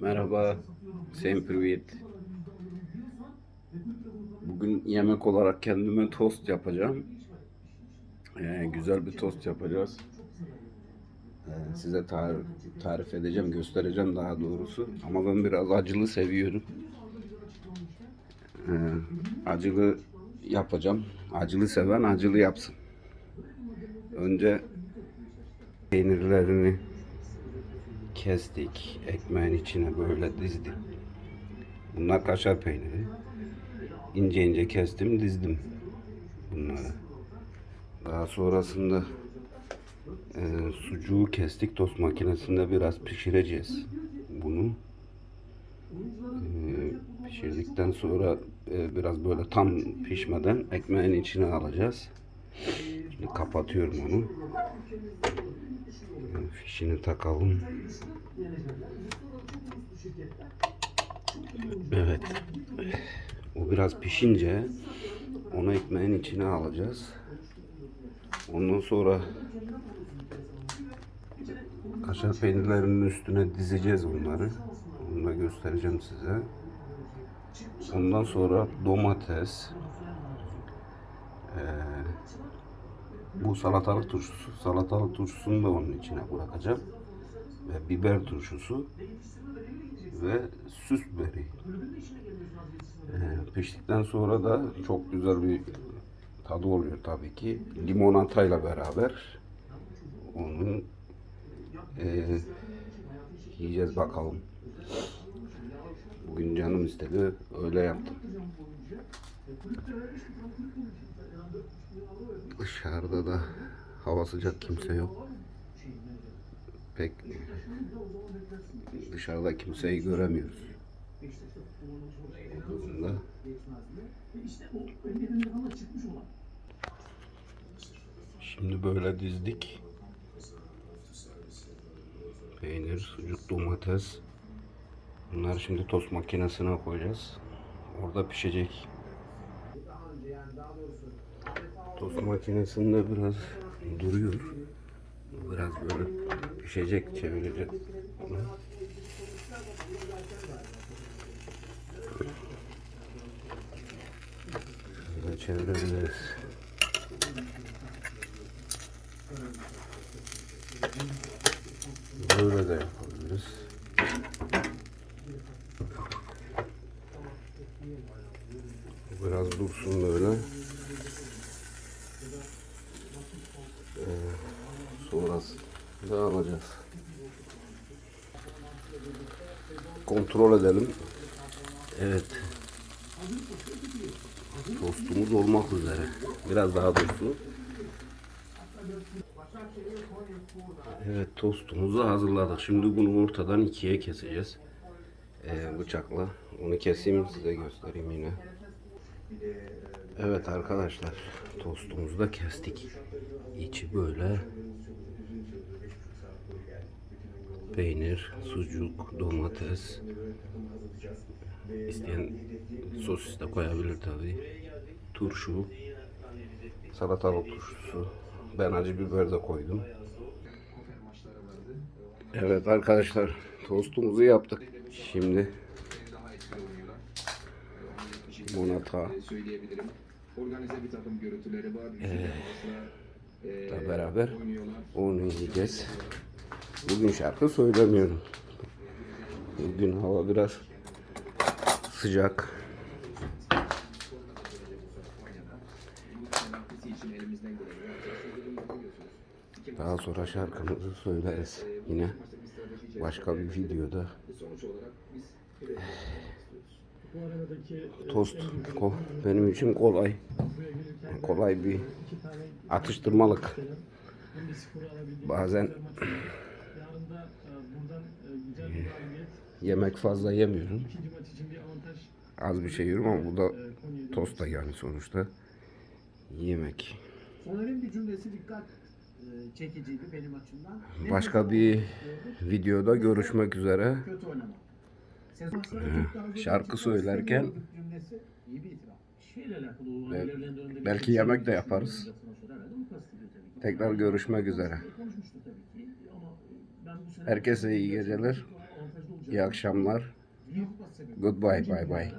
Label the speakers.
Speaker 1: Merhaba, Sayın Privyet. Bugün yemek olarak kendime tost yapacağım. Ee, güzel bir tost yapacağız. Ee, size tar- tarif edeceğim, göstereceğim daha doğrusu. Ama ben biraz acılı seviyorum. Ee, acılı yapacağım. Acılı seven acılı yapsın. Önce peynirlerini kestik. Ekmeğin içine böyle dizdim. Bunlar kaşar peyniri. İnce ince kestim, dizdim bunları. Daha sonrasında e, sucuğu kestik. Tost makinesinde biraz pişireceğiz bunu. E, pişirdikten sonra e, biraz böyle tam pişmeden ekmeğin içine alacağız. Şimdi kapatıyorum onu. Fişini takalım. Evet. O biraz pişince onu ekmeğin içine alacağız. Ondan sonra kaşar peynirlerinin üstüne dizeceğiz onları. Onu da göstereceğim size. Ondan sonra domates, bu salatalık turşusu, salatalık turşusunu da onun içine bırakacağım. Ve biber turşusu ve süs biberi. Ee, piştikten sonra da çok güzel bir tadı oluyor tabii ki. Limonatayla beraber onun e, yiyeceğiz bakalım. Bugün canım istedi öyle yaptım. Dışarıda da hava sıcak kimse yok. Pek dışarıda kimseyi göremiyoruz. Bunda Şimdi böyle dizdik. Peynir, sucuk, domates. Bunları şimdi tost makinesine koyacağız. Orada pişecek. Tost makinesinde biraz duruyor. Biraz böyle pişecek, çevireceğiz. bunu. Şöyle çevirebiliriz. Böyle de yapabiliriz. Biraz dursun böyle. Ee, sonrası da alacağız. Kontrol edelim. Evet. Tostumuz olmak üzere. Biraz daha dursun. Evet tostumuzu hazırladık. Şimdi bunu ortadan ikiye keseceğiz. Ee, bıçakla. Onu keseyim size göstereyim yine. Evet arkadaşlar tostumuzu da kestik. İçi böyle peynir, sucuk, domates. İsteyen sosis de koyabilir tabi. Turşu, salatalık turşusu. Ben acı biber de koydum. Evet arkadaşlar tostumuzu yaptık. Şimdi
Speaker 2: söyleyebilirim. Organize bir takım görüntüleri var. Ee,
Speaker 1: da beraber onu yiyeceğiz. Bugün şarkı söylemiyorum. Bugün hava biraz sıcak. Daha sonra şarkımızı söyleriz yine başka bir videoda.
Speaker 2: Sonuç olarak biz
Speaker 3: Bu aradaki
Speaker 1: Tost ko- benim için kolay. Kolay bir atıştırmalık. Bazen
Speaker 3: e, buradan e, güzel bir galibiyet.
Speaker 1: yemek fazla yemiyorum.
Speaker 3: İkinci maç için bir avantaj
Speaker 1: Az bir şey yiyorum ama bu da
Speaker 3: e,
Speaker 1: tost da yani sonuçta yemek.
Speaker 4: Soner'in bir cümlesi dikkat e, çekiciydi benim açımdan.
Speaker 1: Başka bir videoda görüşmek üzere. Şarkı söylerken- Ve belki
Speaker 3: bir-
Speaker 1: yemek de yaparız. Tekrar görüşmek üzere.
Speaker 3: Sene-
Speaker 1: Herkese iyi geceler. İyi akşamlar. Goodbye, bye bye.